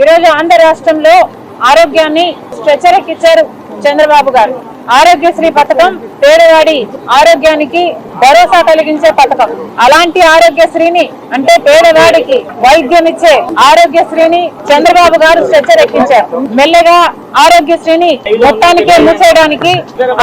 ఈరోజు ఆంధ్ర రాష్ట్రంలో ఆరోగ్యాన్ని స్ట్రెచరెక్కిచ్చారు చంద్రబాబు గారు. ఆరోగ్యశ్రీ పథకం పేదవాడి ఆరోగ్యానికి భరోసా కలిగించే పథకం. అలాంటి ఆరోగ్యశ్రీని అంటే పేదవాడికి వైద్యం ఇచ్చే ఆరోగ్యశ్రీని చంద్రబాబు గారు స్ట్రెచర్ మెల్లగా ఆరోగ్యశ్రీని మొత్తానికే మూసేయడానికి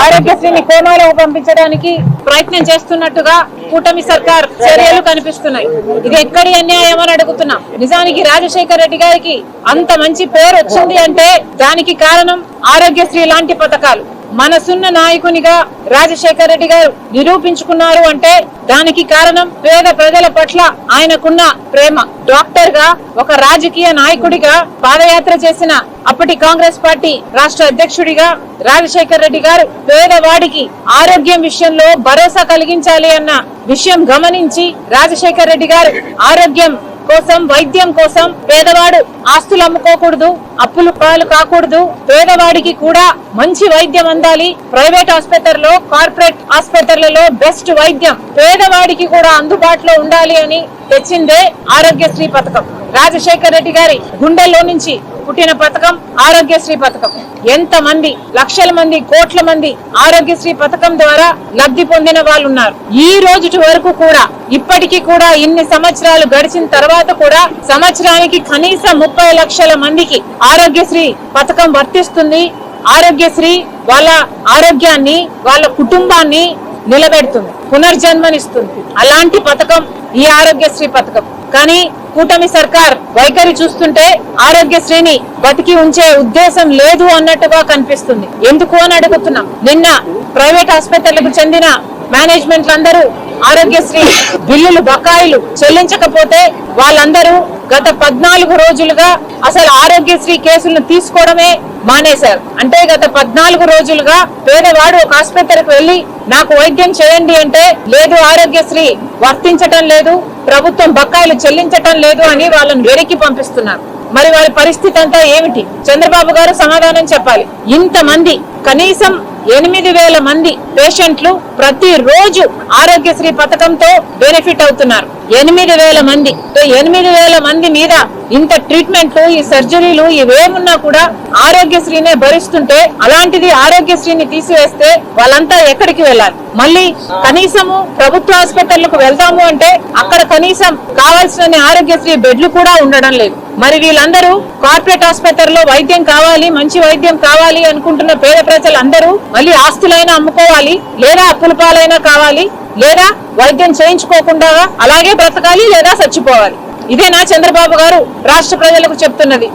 ఆరోగ్యశ్రీని కోమాలో పంపించడానికి ప్రయత్నం చేస్తున్నట్టుగా కూటమి సర్కార్ చర్యలు కనిపిస్తున్నాయి. ఇది ఎక్కడి అన్యాయం అని అడుగుతున్నాం. నిజానికి రాజశేఖర రెడ్డి గారికి అంత మంచి పేరు వచ్చింది అంటే దానికి కారణం ఆరోగ్యశ్రీ లాంటి పథకాలు. మనసున్న నాయకునిగా రాజశేఖర రెడ్డి గారు నిరూపించుకున్నారు అంటే దానికి కారణం పేద ప్రజల పట్ల ఆయనకున్న ప్రేమ. డాక్టర్గా ఒక రాజకీయ నాయకుడిగా పాదయాత్ర చేసిన అప్పటి కాంగ్రెస్ పార్టీ రాష్ట్ర అధ్యక్షుడిగా రాజశేఖర్ రెడ్డి గారు పేదవాడికి ఆరోగ్యం విషయంలో భరోసా కలిగించాలి అన్న విషయం గమనించి రాజశేఖర్ రెడ్డి గారు ఆరోగ్యం కోసం వైద్యం కోసం పేదవాడు ఆస్తులు అమ్ముకోకూడదు అప్పులు పాలు కాకూడదు. పేదవాడికి కూడా మంచి వైద్యం అందాలి. ప్రైవేట్ ఆసుపత్రుల్లో కార్పొరేట్ ఆసుపత్రులలో బెస్ట్ వైద్యం పేదవాడికి కూడా అందుబాటులో ఉండాలి అని తెచ్చిందే ఆరోగ్యశ్రీ పథకం. రాజశేఖర్ రెడ్డి గారి గుండెల్లో నుంచి పుట్టిన పథకం ఆరోగ్యశ్రీ పథకం. ఎంత మంది లక్షల మంది కోట్ల మంది ఆరోగ్యశ్రీ పథకం ద్వారా లబ్ధి పొందిన వాళ్ళు ఉన్నారు ఈ రోజుటి వరకు కూడా ఇప్పటికీ కూడా ఇన్ని సంవత్సరాలు గడిచిన తర్వాత కూడా సంవత్సరానికి కనీసం ముప్పై లక్షల మందికి ఆరోగ్యశ్రీ పథకం వర్తిస్తుంది. ఆరోగ్యశ్రీ వాళ్ళ ఆరోగ్యాన్ని వాళ్ళ కుటుంబాన్ని నిలబెడుతుంది. పునర్జన్మనిస్తుంది. అలాంటి పథకం ఈ ఆరోగ్యశ్రీ పథకం. కానీ కూటమి సర్కార్ వైఖరి చూస్తుంటే ఆరోగ్యశ్రీని బతికి ఉంచే ఉద్దేశం లేదు అన్నట్టుగా కనిపిస్తుంది. ఎందుకు అని అడుగుతున్నాం. నిన్న ప్రైవేట్ ఆసుపత్రులకు చెందిన మేనేజ్మెంట్ అందరూ ఆరోగ్యశ్రీ బిల్లులు బకాయిలు చెల్లించకపోతే వాళ్ళందరూ గత పద్నాలుగు రోజులుగా అసలు ఆరోగ్యశ్రీ కేసులను తీసుకోవడమే మానేశారు. అంటే గత పద్నాలుగు రోజులుగా పేదవాడు ఒక ఆసుపత్రికి వెళ్ళి నాకు వైద్యం చేయండి అంటే లేదు ఆరోగ్యశ్రీ వర్తించటం లేదు ప్రభుత్వం బకాయిలు చెల్లించటం లేదు అని వాళ్ళని వెనక్కి పంపిస్తున్నారు. మరి వారి పరిస్థితి అంతా ఏమిటి? చంద్రబాబు గారు సమాధానం చెప్పాలి. ఇంతమంది కనీసం ఎనిమిది వేల మంది పేషెంట్లు ప్రతి రోజు ఆరోగ్యశ్రీ పథకంతో బెనిఫిట్ అవుతున్నారు. ఎనిమిది వేల మంది. ఎనిమిది వేల మంది మీద ఇంత ట్రీట్మెంట్లు ఈ సర్జరీలు ఇవేమున్నా కూడా ఆరోగ్యశ్రీనే భరిస్తుంటే అలాంటిది ఆరోగ్యశ్రీని తీసివేస్తే వాళ్ళంతా ఎక్కడికి వెళ్ళాలి? మళ్ళీ కనీసము ప్రభుత్వ ఆసుపత్రులకు వెళ్తాము అంటే అక్కడ కనీసం కావాల్సిన ఆరోగ్యశ్రీ బెడ్లు కూడా ఉండడం లేదు. మరి వీళ్ళందరూ కార్పొరేట్ ఆసుపత్రిలో వైద్యం కావాలి మంచి వైద్యం కావాలి అనుకుంటున్న పేద ప్రజలందరూ మళ్ళీ ఆస్తులైనా అమ్ముకోవాలి లేదా అప్పుల పాలైనా కావాలి లేదా వైద్యం చేయించుకోకుండా అలాగే బ్రతకాలి లేదా చచ్చిపోవాలి. ఇదేనా చంద్రబాబు గారు రాష్ట్ర ప్రజలకు చెప్తున్నది.